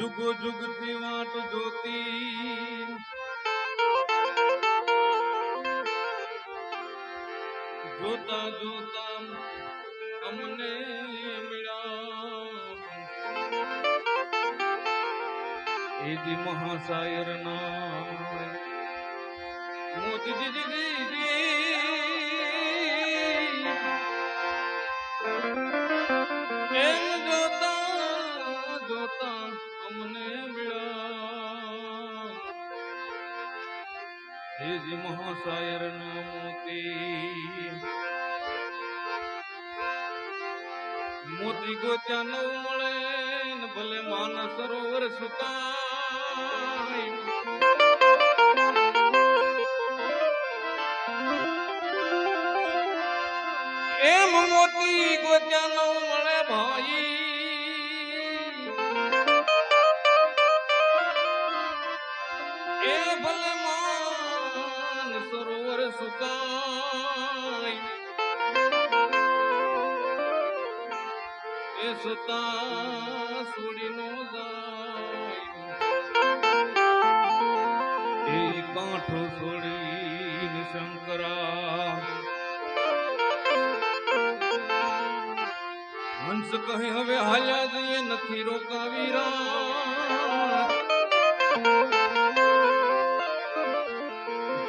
જુગો જુગતી વાટ જોતી જોતા જોતા અમને મળ્યા એજી મહાશાયર ના મોતી દીદી એમ જોતા જોતા અમને મળ્યા એજી મહાશાયર ના મોતી મોતી ગોત્યા ન મળે ભલે માન સરોવર સુતા એમ મોતી ગોત્યા ન મળે ભાઈ. સરોવર સુકાય. એ સતા છોડી નો એ કાંઠો છોડીને શંકરા. હંસ કહે, હવે હાલ્યા જઈએ, નથી રોકાવી રાત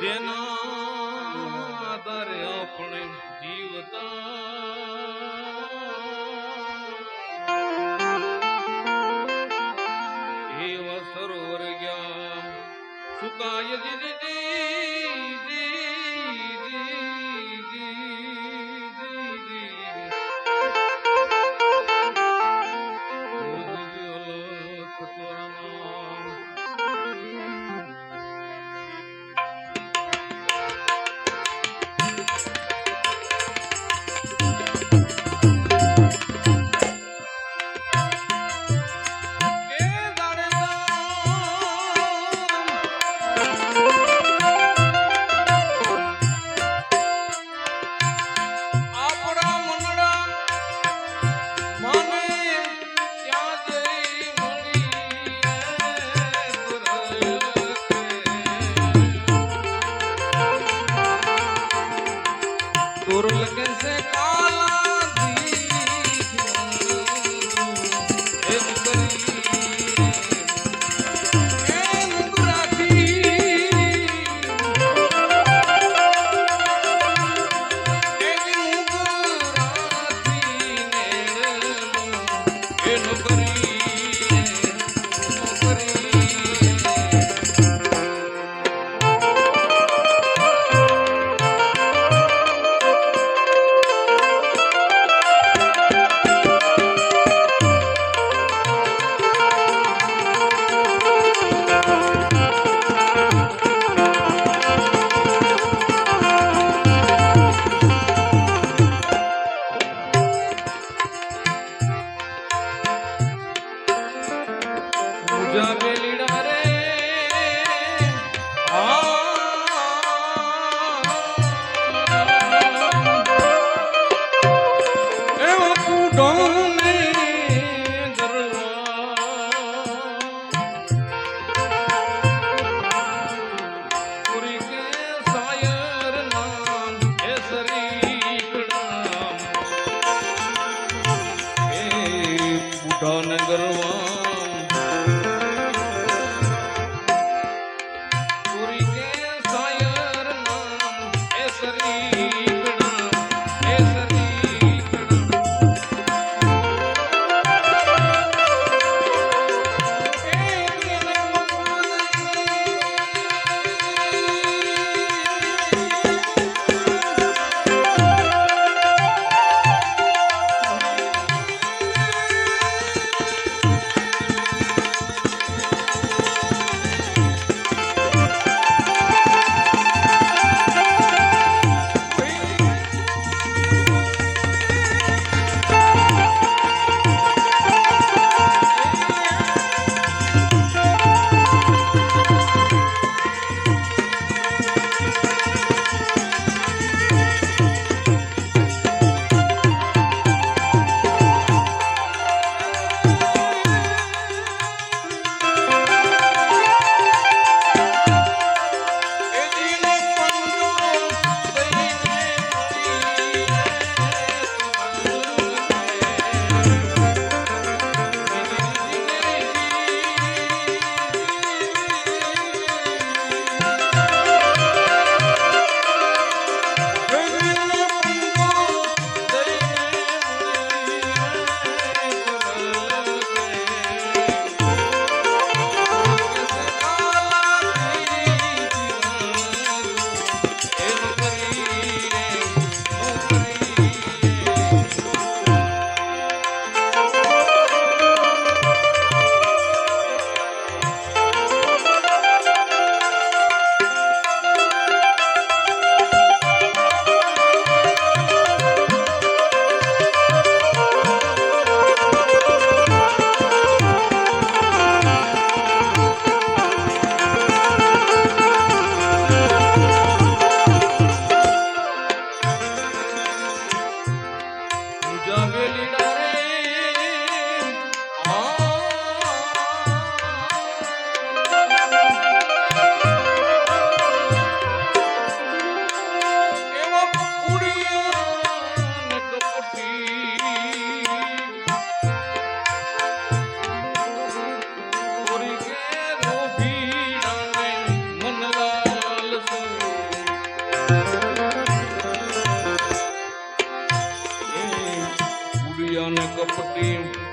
જેના Sevdayı dedi Jaga. You're never Yana Kapatim.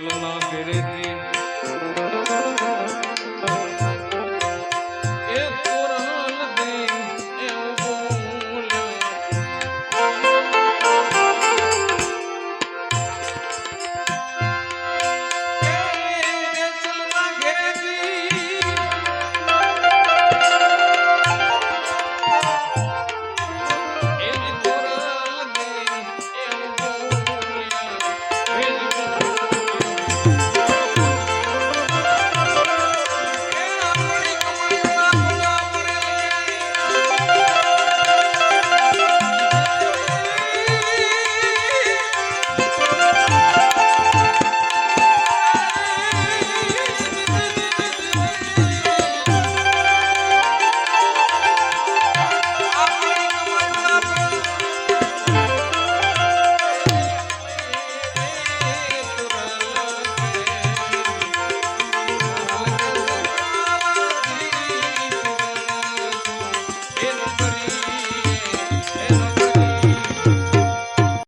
বদল না পেরেছি